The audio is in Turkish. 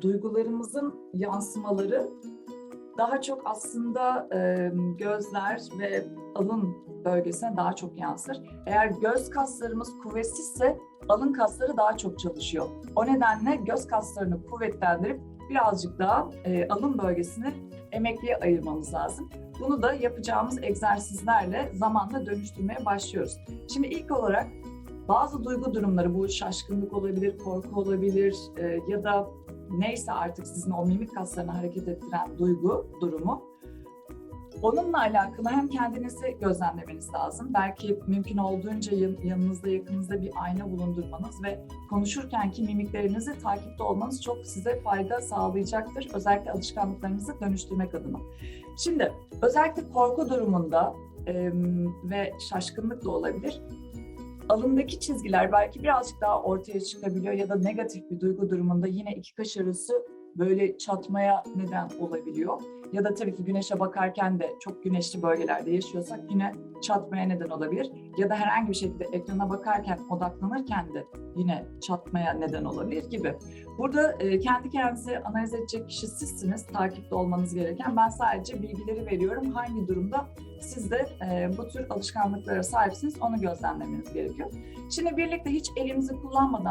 duygularımızın yansımaları daha çok aslında e, gözler ve alın bölgesine daha çok yansır. Eğer göz kaslarımız kuvvetsizse alın kasları daha çok çalışıyor. O nedenle göz kaslarını kuvvetlendirip birazcık daha e, alın bölgesini emekliye ayırmamız lazım. Bunu da yapacağımız egzersizlerle zamanla dönüştürmeye başlıyoruz. Şimdi ilk olarak bazı duygu durumları bu şaşkınlık olabilir, korku olabilir e, ya da neyse artık sizin o mimik kaslarını hareket ettiren duygu durumu. Onunla alakalı hem kendinizi gözlemlemeniz lazım. Belki mümkün olduğunca yan- yanınızda yakınızda bir ayna bulundurmanız ve konuşurkenki mimiklerinizi takipte olmanız çok size fayda sağlayacaktır. Özellikle alışkanlıklarınızı dönüştürmek adına. Şimdi özellikle korku durumunda ve şaşkınlık da olabilir. Alındaki çizgiler belki birazcık daha ortaya çıkabiliyor ya da negatif bir duygu durumunda yine iki kaş arası böyle çatmaya neden olabiliyor. Ya da tabii ki güneşe bakarken de çok güneşli bölgelerde yaşıyorsak yine çatmaya neden olabilir. Ya da herhangi bir şekilde ekrana bakarken odaklanırken de yine çatmaya neden olabilir gibi. Burada e, kendi kendinizi analiz edecek kişi sizsiniz, takipte olmanız gereken. Ben sadece bilgileri veriyorum. Hangi durumda siz de e, bu tür alışkanlıklara sahipsiniz onu gözlemlemeniz gerekiyor. Şimdi birlikte hiç elimizi kullanmadan